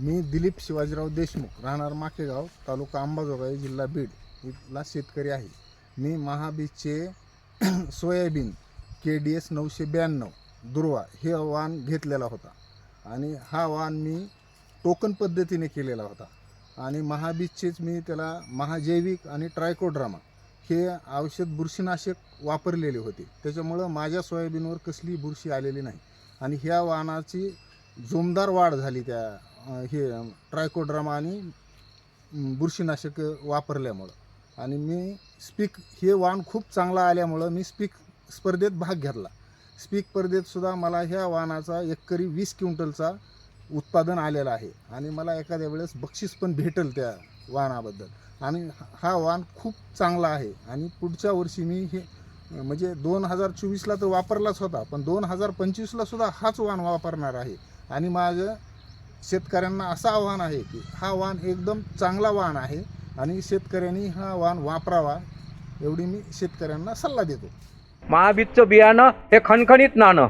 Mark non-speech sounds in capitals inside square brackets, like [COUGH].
मी दिलीप शिवाजीराव देशमुख राहणार माकेगाव तालुका अंबाजोगाई जिल्हा बीड. इथला शेतकरी आहे. मी महाबीजचे [CLEARS THROAT] सोयाबीन के डी एस नऊशे ब्याण्णव दुर्वा हे वाहन घेतलेला होता. आणि हा वाहन मी टोकन पद्धतीने केलेला होता. आणि महाबीजचेच मी त्याला महाजैविक आणि ट्रायकोड्रामा हे औषध बुरशीनाशक वापरलेले होते. त्याच्यामुळं माझ्या सोयाबीनवर कसली बुरशी आलेली नाही. आणि ह्या वाहनाची जोमदार वाढ झाली त्या हे ट्रायकोड्रामा आणि बुरशीनाशक वापरल्यामुळं. आणि मी स्पीक हे वाहन खूप चांगलं आल्यामुळं मी स्पीक स्पर्धेत भाग घेतला. स्पीक स्पर्धेतसुद्धा मला ह्या वाहनाचा एकरी वीस क्विंटलचा उत्पादन आलेलं आहे. आणि मला एखाद्या वेळेस बक्षीस पण भेटेल त्या वाहनाबद्दल. आणि हा वाहन खूप चांगला आहे. आणि पुढच्या वर्षी मी हे म्हणजे दोन हजार चोवीसला तर वापरलाच होता. पण दोन हजार पंचवीसला सुद्धा हाच वाण वापरणार आहे. आणि माझं शेतकऱ्यांना असं आव्हान आहे की हा वाहन एकदम चांगला वाहन आहे. आणि शेतकऱ्यांनी हा वाहन वापरावा एवढी मी शेतकऱ्यांना सल्ला देतो. महाबीजचं बियाणं हे खणखणीत नाणं.